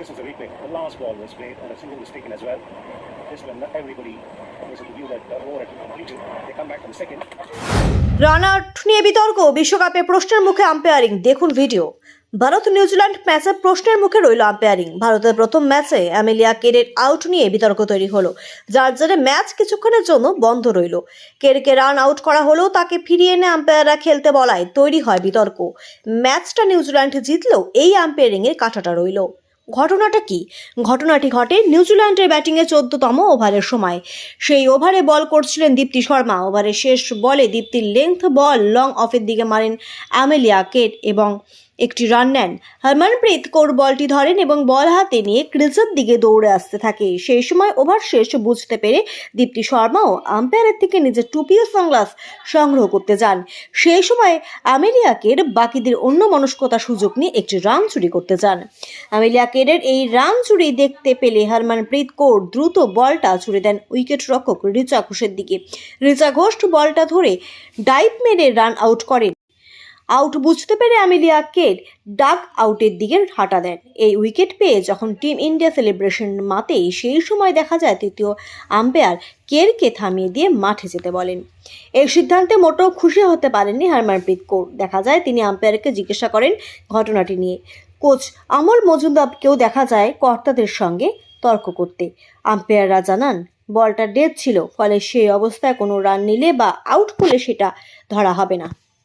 This is a replay. The last ball was played and a single was taken as well. This one, everybody was to view that uh, over completed. They come back for the second. Run out নিয়ে বিতর্ক বিশ্বকাপে প্রশ্নের মুখে umpiring দেখুন video Bharat New Zealand ম্যাচে প্রশ্নের মুখে রইল আম্পায়ারিং ভারতের প্রথম ম্যাচে অ্যামেলিয়া কেরের আউট নিয়ে বিতর্ক তৈরি হলো যার জেরে ম্যাচ কিছুক্ষণের জন্য বন্ধ রইল কেরকে রান আউট করা হলেও তাকে ফিরিয়ে এনে আম্পায়াররা খেলতে বলায় তৈরি হয় বিতর্ক ম্যাচটা নিউজিল্যান্ড জিতলেও এই আম্পায়ারিংয়ের কাঁটাটা রইল ঘটনাটা কি? ঘটনাটি ঘটে নিউজিল্যান্ডের ব্যাটিংয়ে চোদ্দতম ওভারের সময়। সেই ওভারে বল করছিলেন দীপ্তি শর্মা। ওভারের শেষ বলে দীপ্তির লেংথ বল লং অফের দিকে মারেন অ্যামেলিয়া কেট এবং একটি রান নেন। হরমনপ্রীত কৌর বলটি ধরেন এবং বল হাতে নিয়ে ক্রিজের দিকে দৌড়ে আসতে থাকে। সেই সময় ওভার শেষ বুঝতে পেরে দীপ্তি শর্মাও আম্পায়ারের থেকে নিজের টুপি ও সানগ্লাস সংগ্রহ করতে যান। সেই সময় আমেলিয়া কের বাকিদের অন্য মনস্কতা সুযোগ নিয়ে একটি রান চুরি করতে যান। আমেলিয়া কেরের এই রান চুরি দেখতে পেলে হরমনপ্রীত কৌর দ্রুত বলটা ছুড়ে দেন উইকেট রক্ষক রিচা ঘোষের দিকে। রিচা ঘোষ বলটা ধরে ডাইভ মেরে রান আউট করেন। আউট বুঝতে পেরে আমেলিয়া কেট ডাক আউটের দিকে হাঁটা দেন। এই উইকেট পেয়ে যখন টিম ইন্ডিয়া সেলিব্রেশন মাতে সেই সময় দেখা যায় তৃতীয় আম্পায়ার কেরকে থামিয়ে দিয়ে মাঠে যেতে বলেন। এই সিদ্ধান্তে মোটেও খুশি হতে পারেননি হারমানপ্রীত কৌর। দেখা যায় তিনি আম্পায়ারকে জিজ্ঞাসা করেন ঘটনাটি নিয়ে। কোচ আমল মজুমদারকেও দেখা যায় কর্তাদের সঙ্গে তর্ক করতে। আম্পায়াররা জানান, বলটা ডেথ ছিল, ফলে সেই অবস্থায় কোনো রান নিলে বা আউট করলে সেটা ধরা হবে না।